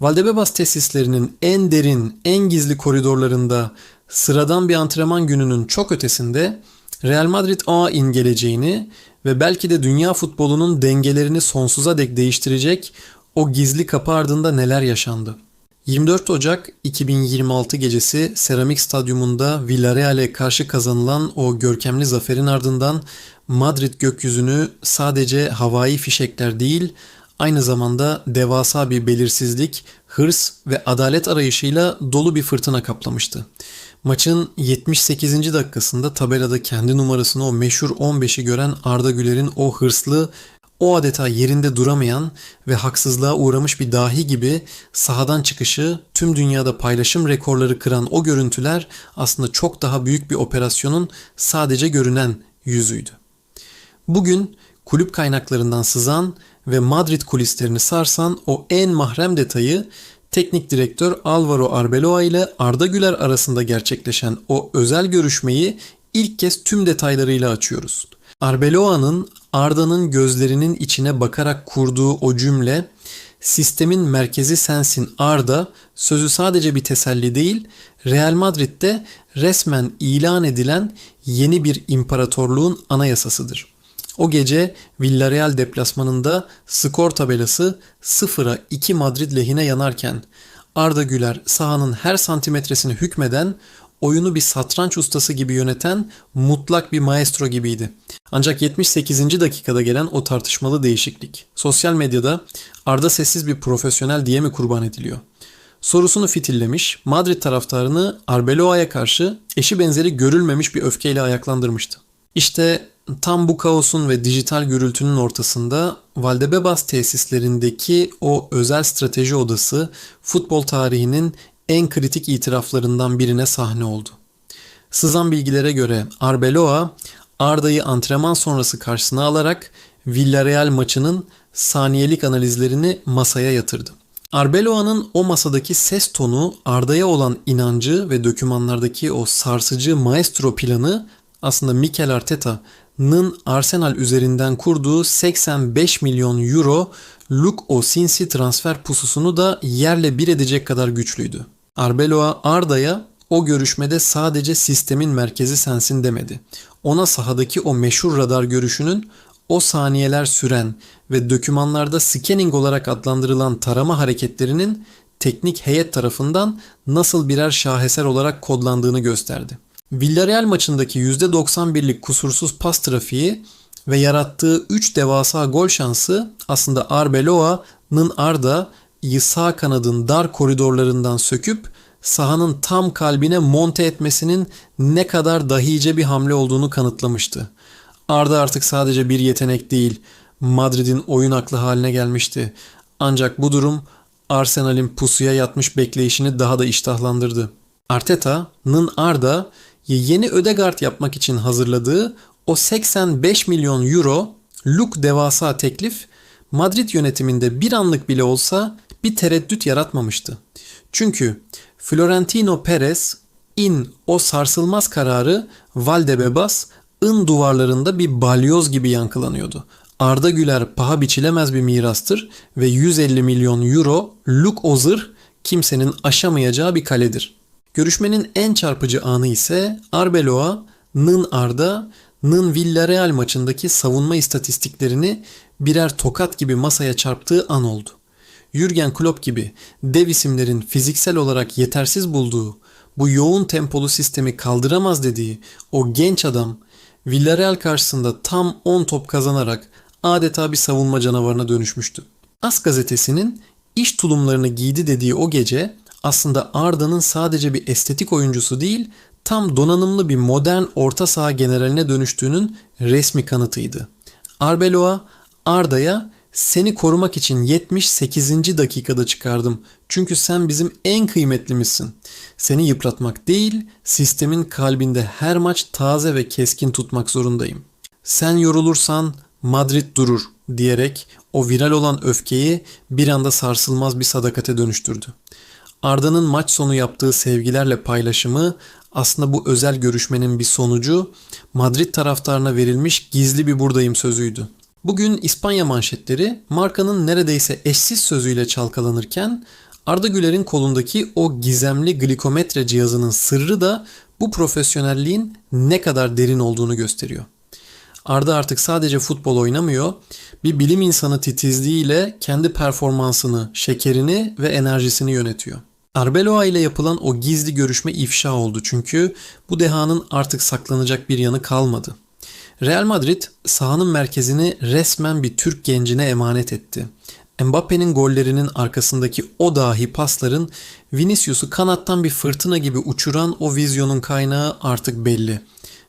Valdebebas tesislerinin en derin, en gizli koridorlarında sıradan bir antrenman gününün çok ötesinde Real Madrid A'in geleceğini ve belki de dünya futbolunun dengelerini sonsuza dek değiştirecek o gizli kapı ardında neler yaşandı? 24 Ocak 2026 gecesi Seramik Stadyumunda Villarreal'e karşı kazanılan o görkemli zaferin ardından Madrid gökyüzünü sadece havai fişekler değil, aynı zamanda devasa bir belirsizlik, hırs ve adalet arayışıyla dolu bir fırtına kaplamıştı. Maçın 78. dakikasında tabelada kendi numarasını o meşhur 15'i gören Arda Güler'in o hırslı, o adeta yerinde duramayan ve haksızlığa uğramış bir dahi gibi sahadan çıkışı tüm dünyada paylaşım rekorları kıran o görüntüler aslında çok daha büyük bir operasyonun sadece görünen yüzüydü. Bugün kulüp kaynaklarından sızan ve Madrid kulislerini sarsan o en mahrem detayı teknik direktör Alvaro Arbeloa ile Arda Güler arasında gerçekleşen o özel görüşmeyi ilk kez tüm detaylarıyla açıyoruz. Arbeloa'nın Arda'nın gözlerinin içine bakarak kurduğu o cümle sistemin merkezi sensin Arda sözü sadece bir teselli değil, Real Madrid'de resmen ilan edilen yeni bir imparatorluğun anayasasıdır. O gece Villarreal deplasmanında skor tabelası 0'a 2 Madrid lehine yanarken Arda Güler sahanın her santimetresini hükmeden, oyunu bir satranç ustası gibi yöneten mutlak bir maestro gibiydi. Ancak 78. dakikada gelen o tartışmalı değişiklik. Sosyal medyada Arda sessiz bir profesyonel diye mi kurban ediliyor? Sorusunu fitillemiş, Madrid taraftarını Arbeloa'ya karşı eşi benzeri görülmemiş bir öfkeyle ayaklandırmıştı. İşte tam bu kaosun ve dijital gürültünün ortasında Valdebebas tesislerindeki o özel strateji odası futbol tarihinin en kritik itiraflarından birine sahne oldu. Sızan bilgilere göre Arbeloa Arda'yı antrenman sonrası karşısına alarak Villarreal maçının saniyelik analizlerini masaya yatırdı. Arbeloa'nın o masadaki ses tonu, Arda'ya olan inancı ve dokümanlardaki o sarsıcı maestro planı aslında Mikel Arteta'nın Arsenal üzerinden kurduğu 85 milyon euro Luke Osinsi transfer pususunu da yerle bir edecek kadar güçlüydü. Arbeloa Arda'ya o görüşmede sadece sistemin merkezi sensin demedi. Ona sahadaki o meşhur radar görüşünün o saniyeler süren ve dokümanlarda scanning olarak adlandırılan tarama hareketlerinin teknik heyet tarafından nasıl birer şaheser olarak kodlandığını gösterdi. Villarreal maçındaki %91'lik kusursuz pas trafiği ve yarattığı 3 devasa gol şansı aslında Arbeloa'nın Arda sağ kanadın dar koridorlarından söküp sahanın tam kalbine monte etmesinin ne kadar dahice bir hamle olduğunu kanıtlamıştı. Arda artık sadece bir yetenek değil, Madrid'in oyun aklı haline gelmişti. Ancak bu durum Arsenal'in pusuya yatmış bekleyişini daha da iştahlandırdı. Arteta'nın Arda yeni Ödegard yapmak için hazırladığı o 85 milyon euro Luk devasa teklif Madrid yönetiminde bir anlık bile olsa bir tereddüt yaratmamıştı. Çünkü Florentino Perez in o sarsılmaz kararı Valdebebas ın duvarlarında bir balyoz gibi yankılanıyordu. Arda Güler paha biçilemez bir mirastır ve 150 milyon euro Luk Ozır kimsenin aşamayacağı bir kaledir. Görüşmenin en çarpıcı anı ise Arbeloa, Nın Arda, Nın Villarreal maçındaki savunma istatistiklerini birer tokat gibi masaya çarptığı an oldu. Jürgen Klopp gibi dev isimlerin fiziksel olarak yetersiz bulduğu bu yoğun tempolu sistemi kaldıramaz dediği o genç adam Villarreal karşısında tam 10 top kazanarak adeta bir savunma canavarına dönüşmüştü. As gazetesinin iş tulumlarını giydi dediği o gece aslında Arda'nın sadece bir estetik oyuncusu değil, tam donanımlı bir modern orta saha generaline dönüştüğünün resmi kanıtıydı. Arbeloa Arda'ya seni korumak için 78. dakikada çıkardım. Çünkü sen bizim en kıymetlimizsin. Seni yıpratmak değil, sistemin kalbinde her maç taze ve keskin tutmak zorundayım. Sen yorulursan Madrid durur diyerek o viral olan öfkeyi bir anda sarsılmaz bir sadakate dönüştürdü. Arda'nın maç sonu yaptığı sevgilerle paylaşımı aslında bu özel görüşmenin bir sonucu Madrid taraftarına verilmiş gizli bir buradayım sözüydü. Bugün İspanya manşetleri markanın neredeyse eşsiz sözüyle çalkalanırken Arda Güler'in kolundaki o gizemli glikometre cihazının sırrı da bu profesyonelliğin ne kadar derin olduğunu gösteriyor. Arda artık sadece futbol oynamıyor, bir bilim insanı titizliğiyle kendi performansını, şekerini ve enerjisini yönetiyor. Arbeloa ile yapılan o gizli görüşme ifşa oldu çünkü bu dehanın artık saklanacak bir yanı kalmadı. Real Madrid sahanın merkezini resmen bir Türk gencine emanet etti. Mbappe'nin gollerinin arkasındaki o dahi pasların Vinicius'u kanattan bir fırtına gibi uçuran o vizyonun kaynağı artık belli.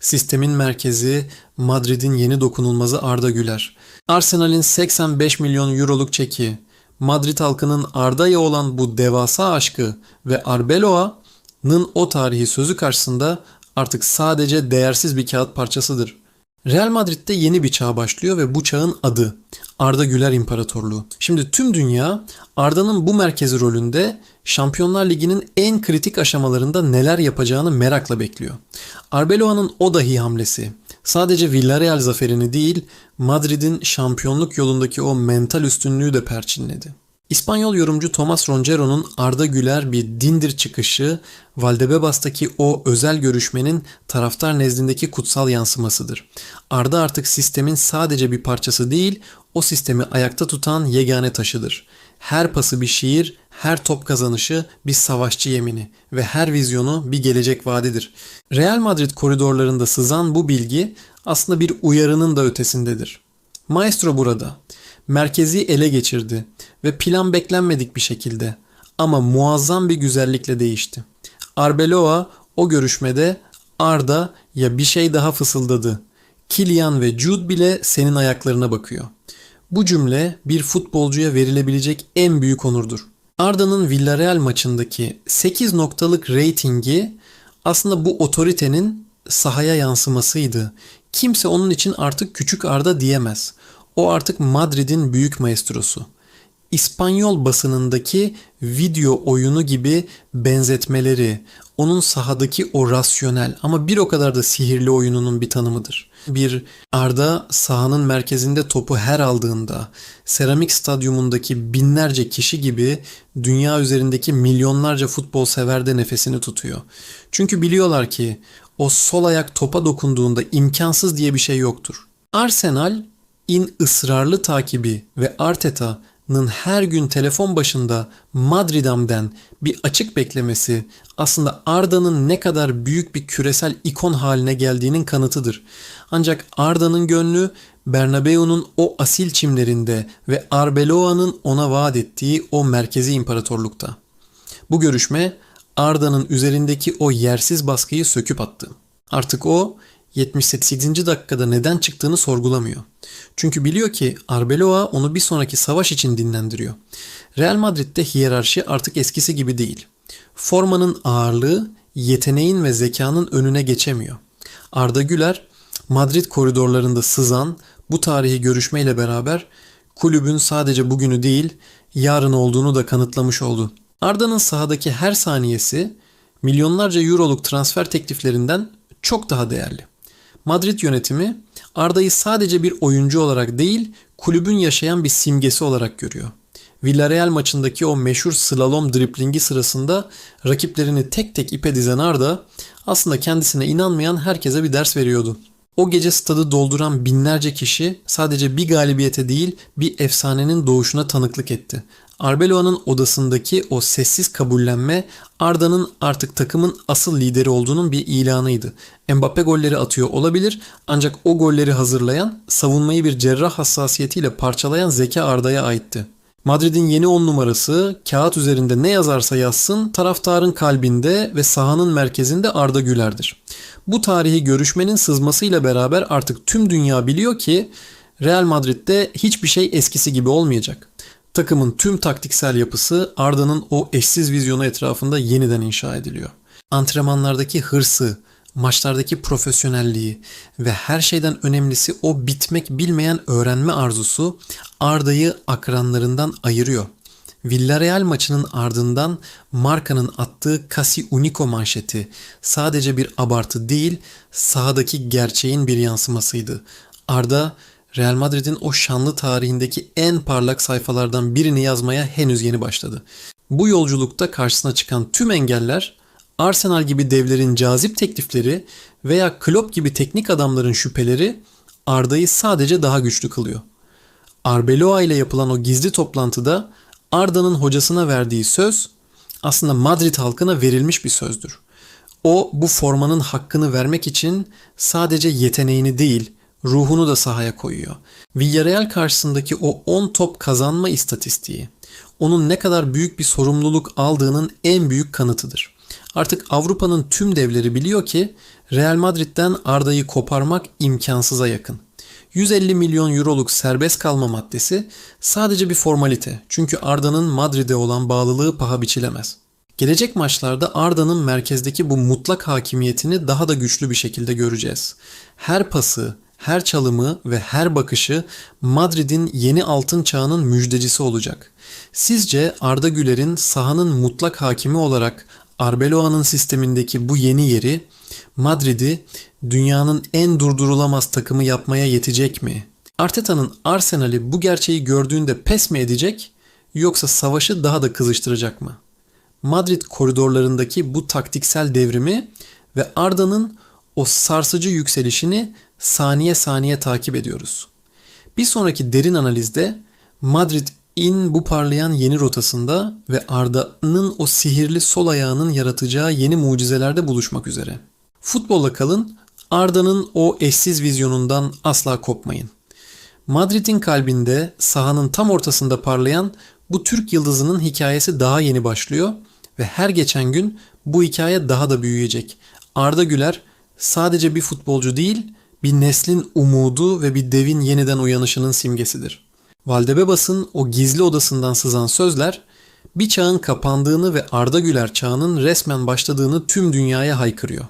Sistemin merkezi Madrid'in yeni dokunulmazı Arda Güler. Arsenal'in 85 milyon euroluk çeki, Madrid halkının Arda'ya olan bu devasa aşkı ve Arbeloa'nın o tarihi sözü karşısında artık sadece değersiz bir kağıt parçasıdır. Real Madrid'de yeni bir çağ başlıyor ve bu çağın adı Arda Güler İmparatorluğu. Şimdi tüm dünya Arda'nın bu merkezi rolünde Şampiyonlar Ligi'nin en kritik aşamalarında neler yapacağını merakla bekliyor. Arbeloa'nın o dahi hamlesi sadece Villarreal zaferini değil Madrid'in şampiyonluk yolundaki o mental üstünlüğü de perçinledi. İspanyol yorumcu Thomas Roncero'nun Arda Güler bir dindir çıkışı, Valdebebas'taki o özel görüşmenin taraftar nezdindeki kutsal yansımasıdır. Arda artık sistemin sadece bir parçası değil, o sistemi ayakta tutan yegane taşıdır. Her pası bir şiir, her top kazanışı bir savaşçı yemini ve her vizyonu bir gelecek vaadidir. Real Madrid koridorlarında sızan bu bilgi aslında bir uyarının da ötesindedir. Maestro burada merkezi ele geçirdi ve plan beklenmedik bir şekilde ama muazzam bir güzellikle değişti. Arbeloa o görüşmede Arda ya bir şey daha fısıldadı. Kilian ve Jude bile senin ayaklarına bakıyor. Bu cümle bir futbolcuya verilebilecek en büyük onurdur. Arda'nın Villarreal maçındaki 8 noktalık reytingi aslında bu otoritenin sahaya yansımasıydı. Kimse onun için artık küçük Arda diyemez. O artık Madrid'in büyük maestrosu. İspanyol basınındaki video oyunu gibi benzetmeleri, onun sahadaki o rasyonel ama bir o kadar da sihirli oyununun bir tanımıdır. Bir Arda sahanın merkezinde topu her aldığında seramik stadyumundaki binlerce kişi gibi dünya üzerindeki milyonlarca futbol severde nefesini tutuyor. Çünkü biliyorlar ki o sol ayak topa dokunduğunda imkansız diye bir şey yoktur. Arsenal in ısrarlı takibi ve Arteta'nın her gün telefon başında Madridam'den bir açık beklemesi aslında Arda'nın ne kadar büyük bir küresel ikon haline geldiğinin kanıtıdır. Ancak Arda'nın gönlü Bernabeu'nun o asil çimlerinde ve Arbeloa'nın ona vaat ettiği o merkezi imparatorlukta. Bu görüşme Arda'nın üzerindeki o yersiz baskıyı söküp attı. Artık o 78. dakikada neden çıktığını sorgulamıyor. Çünkü biliyor ki Arbeloa onu bir sonraki savaş için dinlendiriyor. Real Madrid'de hiyerarşi artık eskisi gibi değil. Formanın ağırlığı yeteneğin ve zekanın önüne geçemiyor. Arda Güler Madrid koridorlarında sızan bu tarihi görüşmeyle beraber kulübün sadece bugünü değil yarın olduğunu da kanıtlamış oldu. Arda'nın sahadaki her saniyesi milyonlarca euroluk transfer tekliflerinden çok daha değerli. Madrid yönetimi Arda'yı sadece bir oyuncu olarak değil, kulübün yaşayan bir simgesi olarak görüyor. Villarreal maçındaki o meşhur slalom driplingi sırasında rakiplerini tek tek ipe dizen Arda aslında kendisine inanmayan herkese bir ders veriyordu. O gece stadı dolduran binlerce kişi sadece bir galibiyete değil bir efsanenin doğuşuna tanıklık etti. Arbeloa'nın odasındaki o sessiz kabullenme Arda'nın artık takımın asıl lideri olduğunun bir ilanıydı. Mbappe golleri atıyor olabilir ancak o golleri hazırlayan, savunmayı bir cerrah hassasiyetiyle parçalayan zeka Arda'ya aitti. Madrid'in yeni 10 numarası kağıt üzerinde ne yazarsa yazsın taraftarın kalbinde ve sahanın merkezinde Arda Güler'dir. Bu tarihi görüşmenin sızmasıyla beraber artık tüm dünya biliyor ki Real Madrid'de hiçbir şey eskisi gibi olmayacak. Takımın tüm taktiksel yapısı Arda'nın o eşsiz vizyonu etrafında yeniden inşa ediliyor. Antrenmanlardaki hırsı, maçlardaki profesyonelliği ve her şeyden önemlisi o bitmek bilmeyen öğrenme arzusu Arda'yı akranlarından ayırıyor. Villarreal maçının ardından markanın attığı Casi Unico manşeti sadece bir abartı değil, sahadaki gerçeğin bir yansımasıydı. Arda Real Madrid'in o şanlı tarihindeki en parlak sayfalardan birini yazmaya henüz yeni başladı. Bu yolculukta karşısına çıkan tüm engeller Arsenal gibi devlerin cazip teklifleri veya Klopp gibi teknik adamların şüpheleri Arda'yı sadece daha güçlü kılıyor. Arbeloa ile yapılan o gizli toplantıda Arda'nın hocasına verdiği söz aslında Madrid halkına verilmiş bir sözdür. O bu formanın hakkını vermek için sadece yeteneğini değil, ruhunu da sahaya koyuyor. Villarreal karşısındaki o 10 top kazanma istatistiği onun ne kadar büyük bir sorumluluk aldığının en büyük kanıtıdır. Artık Avrupa'nın tüm devleri biliyor ki Real Madrid'den Arda'yı koparmak imkansıza yakın. 150 milyon euroluk serbest kalma maddesi sadece bir formalite. Çünkü Arda'nın Madrid'e olan bağlılığı paha biçilemez. Gelecek maçlarda Arda'nın merkezdeki bu mutlak hakimiyetini daha da güçlü bir şekilde göreceğiz. Her pası, her çalımı ve her bakışı Madrid'in yeni altın çağının müjdecisi olacak. Sizce Arda Güler'in sahanın mutlak hakimi olarak Arbeloa'nın sistemindeki bu yeni yeri Madrid'i dünyanın en durdurulamaz takımı yapmaya yetecek mi? Arteta'nın Arsenal'i bu gerçeği gördüğünde pes mi edecek yoksa savaşı daha da kızıştıracak mı? Madrid koridorlarındaki bu taktiksel devrimi ve Arda'nın o sarsıcı yükselişini saniye saniye takip ediyoruz. Bir sonraki derin analizde Madrid'in bu parlayan yeni rotasında ve Arda'nın o sihirli sol ayağının yaratacağı yeni mucizelerde buluşmak üzere. Futbolla kalın, Arda'nın o eşsiz vizyonundan asla kopmayın. Madrid'in kalbinde sahanın tam ortasında parlayan bu Türk yıldızının hikayesi daha yeni başlıyor ve her geçen gün bu hikaye daha da büyüyecek. Arda Güler sadece bir futbolcu değil, bir neslin umudu ve bir devin yeniden uyanışının simgesidir. Valdebebas'ın o gizli odasından sızan sözler bir çağın kapandığını ve Arda Güler çağının resmen başladığını tüm dünyaya haykırıyor.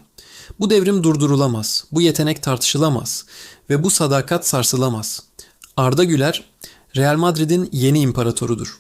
Bu devrim durdurulamaz, bu yetenek tartışılamaz ve bu sadakat sarsılamaz. Arda Güler Real Madrid'in yeni imparatorudur.